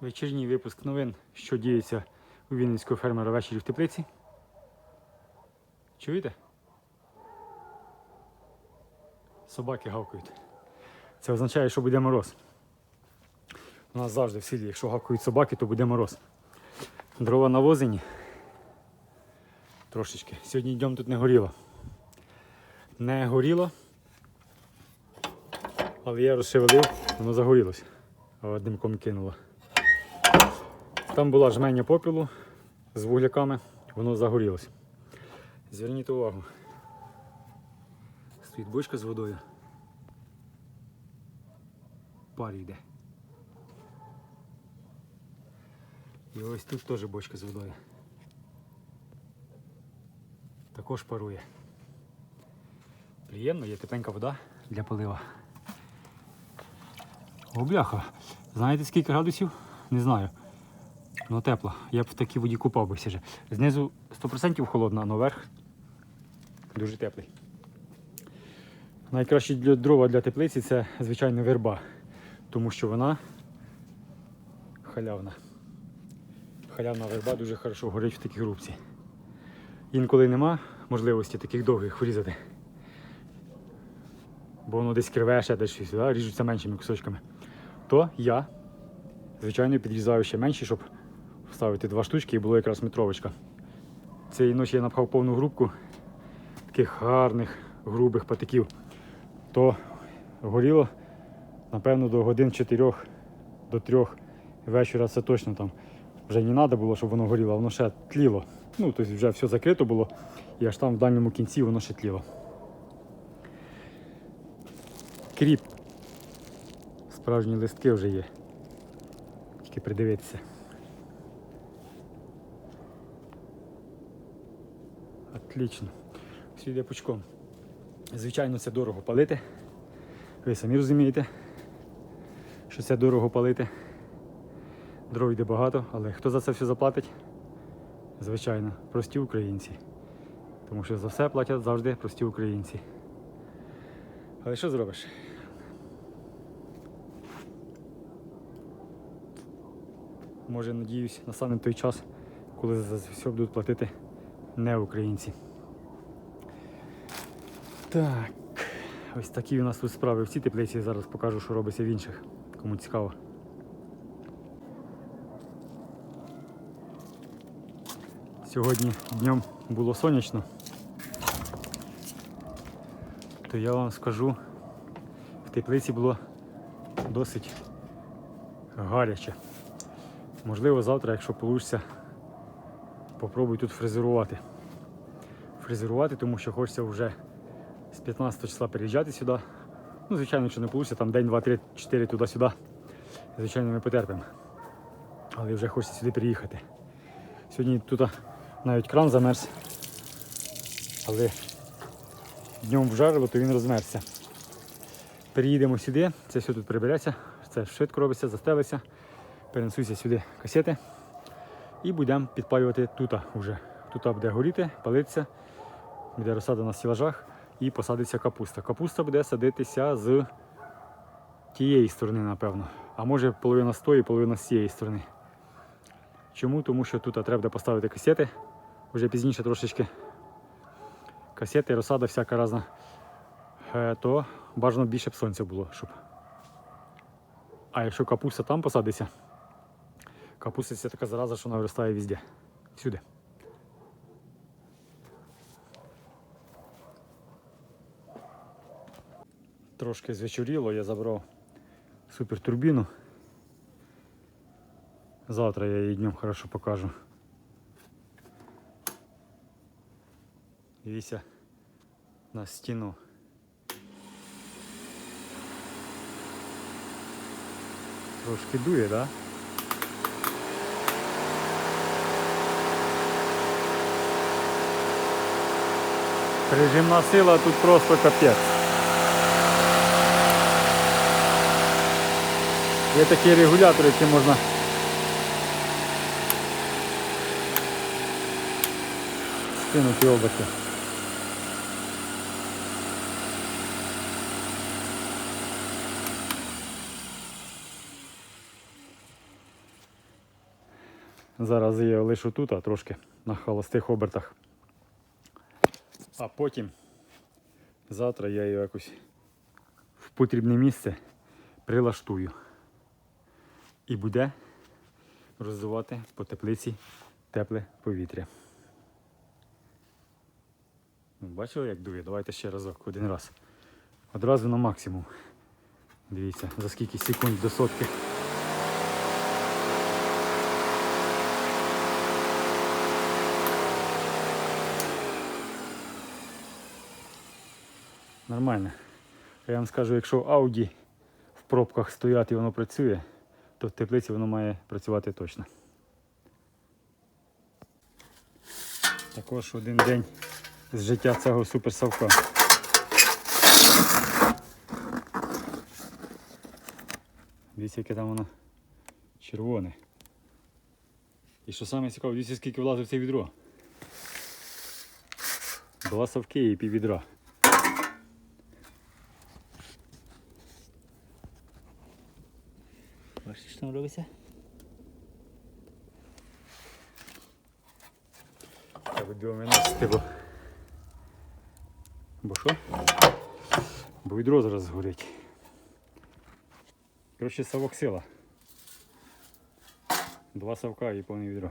Вечірній випуск новин, що діється у Вінницького фермера ввечері в теплиці. Чуєте? Собаки гавкають. Це означає, що буде мороз. У нас завжди в селі, якщо гавкають собаки, то буде мороз. Дрова навозені. Трошечки. Сьогодні днем тут не горіло. Не горіло. Але я розшевелив, воно загорілося. Димком кинуло. Там була жменя попілу з вугляками, воно загорілося. Зверніть увагу. Стоїть бочка з водою. Пар йде. І ось тут теж бочка з водою. Також парує. Приємно, є тепленька вода для полива. О, бляха. Знаєте скільки градусів? Не знаю. Ну тепла. Я б в такій воді купав би все. Знизу 100% холодна, але верх дуже теплий. Найкращі для дрова для теплиці це, звичайно, верба, тому що вона халявна. Халявна верба дуже хорошо горить в такій грубці. Інколи нема можливості таких довгих врізати. Бо воно десь криве, ще десь щось, да? ріжуться меншими кусочками. То я, звичайно, підрізаю ще менші, щоб вставити два штучки і було якраз метровочка. Цієї ночі я напхав повну грубку таких гарних, грубих патиків. То горіло, напевно, до годин 4 до 3 вечора це точно там. Вже не треба було, щоб воно горіло, воно ще тліло. Ну, тобто вже все закрито було, і аж там в дальньому кінці воно ще тліло. Кріп. Справжні листки вже є. Тільки придивитися. Отлично. Все йде пучком. Звичайно, це дорого палити. Ви самі розумієте, що це дорого палити. Дров йде багато, але хто за це все заплатить? Звичайно, прості українці. Тому що за все платять завжди прості українці. Але що зробиш? Може, надіюсь, настане той час, коли за все будуть платити не українці. Так, ось такі у нас тут справи в цій теплиці. Зараз покажу, що робиться в інших, кому цікаво. Сьогодні днем було сонячно, то я вам скажу, в теплиці було досить гаряче. Можливо, завтра, якщо вийде, попробуй тут фрезерувати. Фрезерувати, тому що хочеться вже з 15 числа переїжджати сюди. Ну, звичайно, якщо не вийде, там день, два, три, чотири туди-сюди. Звичайно, ми потерпимо. Але вже хочеться сюди приїхати. Сьогодні тут навіть кран замерз. Але днем вжарило, то він розмерзся. Переїдемо сюди, це все тут прибереться, це швидко робиться, застелиться. Перенесуся сюди касети і будемо підпалювати тут вже. Тут буде горіти, палитися, буде розсада на стілажах і посадиться капуста. Капуста буде садитися з тієї сторони, напевно. А може половина з тої, половина з цієї сторони. Чому? Тому що тут треба поставити касети. Вже пізніше трошечки касети, розсада всяка різна. Е, То бажано більше б сонця було, щоб. А якщо капуста там посадиться, капуста це така зараза, що вона виростає везде. Всюди. Трошки звечоріло, я забрав супертурбіну. Завтра я її днем хорошо покажу. Дивіться на стіну. Трошки дує, так? Да? Прижимна сила тут просто капець. Є такий регулятор, який можна скинути оберти. Зараз я лишу тут, а трошки на холостих обертах. А потім завтра я її якось в потрібне місце прилаштую. І буде роздувати по теплиці тепле повітря. Ну, Бачили, як дує? Давайте ще разок, один раз. Одразу на максимум. Дивіться, за скільки секунд до сотки. Нормально. Я вам скажу, якщо Audi в пробках стоять і воно працює, то в теплиці воно має працювати точно. Також один день з життя цього суперсавка. Дивіться, яке там воно червоне. І що саме цікаво, дивіться, скільки в це відро. Два совки і пів там робиться? Будемо виносити, бо. Бо що? Бо відро зараз згорить. Коротше, совок сила. Два совка і повне відро.